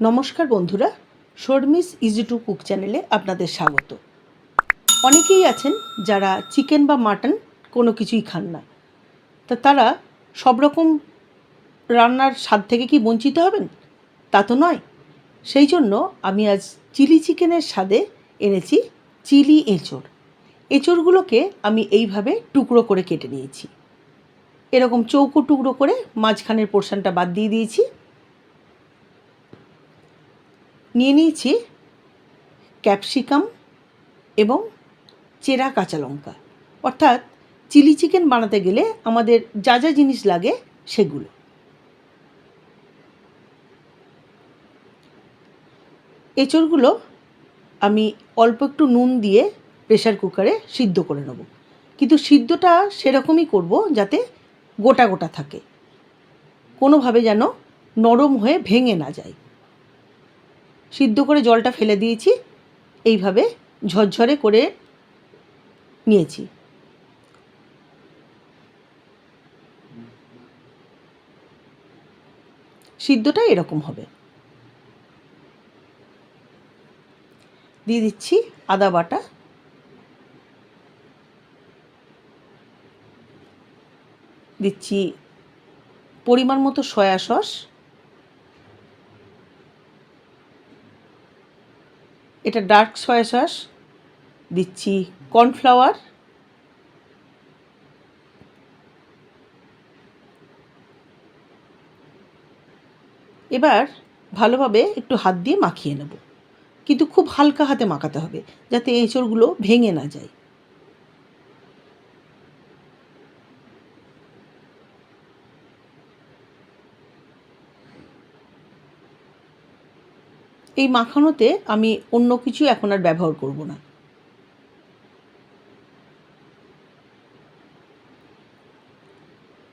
নমস্কার বন্ধুরা, Sharmi's easy to cook চ্যানেলে আপনাদের স্বাগত। অনেকেই আছেন যারা চিকেন বা মাটন কোনো কিছুই খান না। তা তারা সব রকম রান্নার স্বাদ থেকে কি বঞ্চিত হবেন? তা তো নয়। সেই জন্য আমি আজ চিলি চিকেনের স্বাদে এনেছি চিলি এঁচড়। এঁচড়গুলোকে আমি এইভাবে টুকরো করে কেটে নিয়েছি। এরকম চৌকো টুকরো করে মাঝখানের পোর্শনটা বাদ দিয়ে দিয়েছি। নিয়ে নিয়েছি ক্যাপসিকাম এবং চেরা কাঁচা লঙ্কা। অর্থাৎ চিলি চিকেন বানাতে গেলে আমাদের যা যা জিনিস লাগে সেগুলো। এঁচড়গুলো আমি অল্প একটু নুন দিয়ে প্রেশার কুকারে সিদ্ধ করে নেব। কিন্তু সিদ্ধটা সেরকমই করব যাতে গোটা গোটা থাকে। কোনোভাবে যেন নরম হয়ে ভেঙে না যায়। সিদ্ধ করে জলটা ফেলে দিয়েছি, এইভাবে ঝরঝরে করে নিয়েছি। সিদ্ধটা এরকম হবে। দিয়ে দিচ্ছি আদা বাটা। দিচ্ছি পরিমাণ মতো সয়া সস। এটা ডার্ক সয়া সস, দিচ্ছি কর্নফ্লাওয়ার। এবার ভালোভাবে একটু হাত দিয়ে মাখিয়ে নেব। কিন্তু খুব হালকা হাতে মাখাতে হবে, যাতে এঁচড়গুলো ভেঙে না যায়। এই মাখানোতে আমি অন্য কিছু এখন আর ব্যবহার করব না।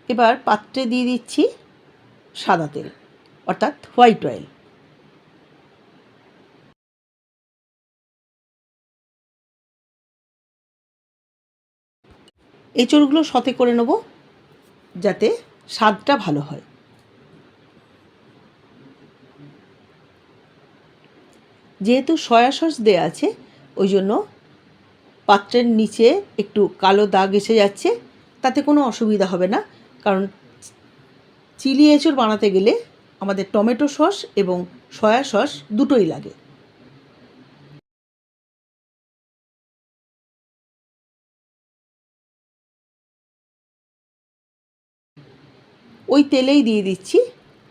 এবার পাত্রে দিয়ে দিচ্ছি সাদা তেল, অর্থাৎ হোয়াইট অয়েল। এঁচড়গুলো সতে করে নেব যাতে স্বাদটা ভালো হয়। যেহেতু সয়া সস দেওয়া আছে, ওই জন্য পাত্রের নিচে একটু কালো দাগ এসে যাচ্ছে, তাতে কোনো অসুবিধা হবে না। কারণ চিলি এঁচড় বানাতে গেলে আমাদের টমেটো সস এবং সয়া সস দুটোই লাগে। ওই তেলেই দিয়ে দিচ্ছি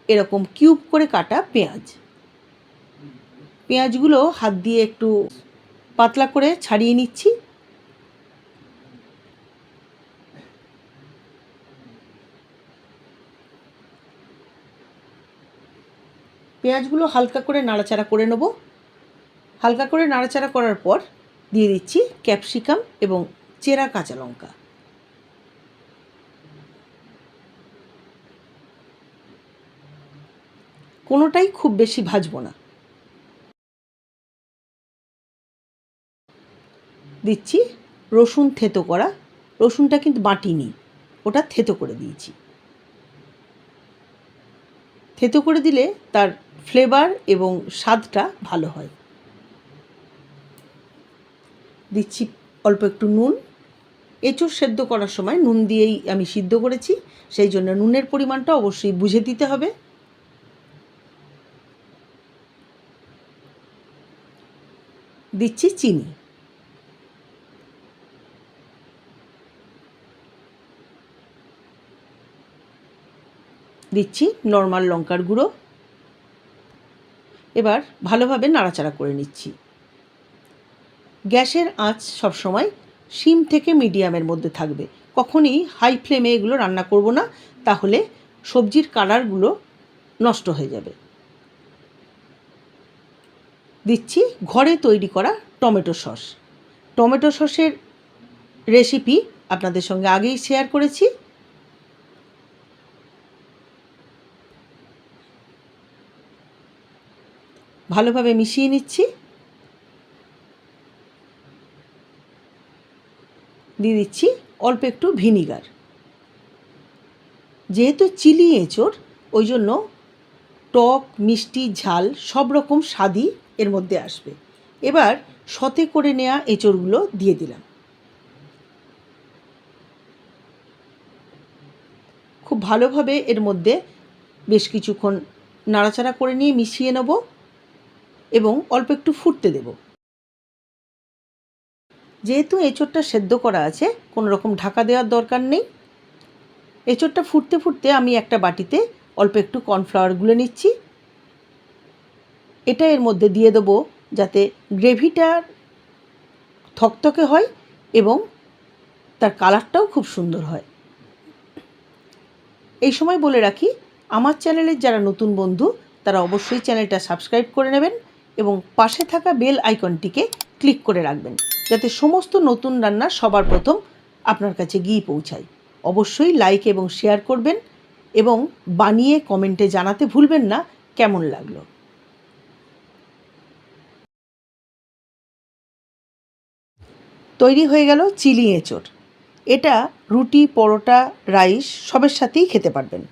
এরকম কিউব করে কাটা পেঁয়াজ। পেঁয়াজগুলো হাত দিয়ে একটু পাতলা করে ছাড়িয়ে নিচ্ছি। পেঁয়াজগুলো হালকা করে নাড়াচাড়া করে নেব। হালকা করে নাড়াচাড়া করার পর দিয়ে দিচ্ছি ক্যাপসিকাম এবং চেরা কাঁচা লঙ্কা। কোনোটাই খুব বেশি ভাজবো না। দিচ্ছি, রসুন থেতো করা, রসুনটা কিন্তু বাটিনি ওটা থেতো করে দিয়েছি। থেতো করে দিলে তার ফ্লেভার এবং স্বাদটা ভালো হয়। দিচ্ছি অল্প একটু নুন। এঁচড় সেদ্ধ করার সময় নুন দিয়েই আমি সিদ্ধ করেছি, সেই জন্য নুনের পরিমাণটা অবশ্যই বুঝে দিতে হবে। দিচ্ছি চিনি। দিচ্ছি নর্মাল লঙ্কার গুঁড়ো। এবার ভালোভাবে নাড়াচাড়া করে নিচ্ছি। গ্যাসের আঁচ সবসময় সিম থেকে মিডিয়ামের মধ্যে থাকবে। কখনই হাই ফ্লেমে এগুলো রান্না করব না, তাহলে সবজির কালারগুলো নষ্ট হয়ে যাবে। দিচ্ছি ঘরে তৈরি করা টমেটো সস। টমেটো সসের রেসিপি আপনাদের সঙ্গে আগেই শেয়ার করেছি। ভালোভাবে মিশিয়ে নিচ্ছি। দিয়ে দিচ্ছি অল্প একটু ভিনিগার। যেহেতু চিলি এঁচড়, ওই জন্য টক, মিষ্টি, ঝাল সব রকম স্বাদই এর মধ্যে আসবে। এবার সতে করে নেওয়া এঁচড়গুলো দিয়ে দিলাম। খুব ভালোভাবে এর মধ্যে বেশ কিছুক্ষণ নাড়াচাড়া করে নিয়ে মিশিয়ে নেব। এবং অল্প একটু ফুটতে দেব। যেহেতু এঁচড়টা সেদ্ধ করা আছে, কোনো রকম ঢাকা দেওয়ার দরকার নেই। এঁচড়টা ফুটতে ফুটতে আমি একটা বাটিতে অল্প একটু কর্নফ্লাওয়ার গুলে নিচ্ছি। এটা এর মধ্যে দিয়ে দেবো যাতে গ্রেভিটার থকথকে হয় এবং তার কালারটাও খুব সুন্দর হয়। এই সময় বলে রাখি, আমার চ্যানেলের যারা নতুন বন্ধু, তারা অবশ্যই চ্যানেলটা সাবস্ক্রাইব করে নেবেন। এবং পাশে থাকা বেল আইকনটিকে ক্লিক করে রাখবেন, যাতে সমস্ত নতুন রান্না সবার প্রথম আপনার কাছে গিয়ে পৌঁছায়। অবশ্যই লাইক এবং শেয়ার করবেন এবং বানিয়ে কমেন্টে জানাতে ভুলবেন না, কেমন লাগল? তৈরি হয়ে গেল চিলি এঁচড়। এটা রুটি, পরোটা, রাইস সবের সাথেই খেতে পারবেন।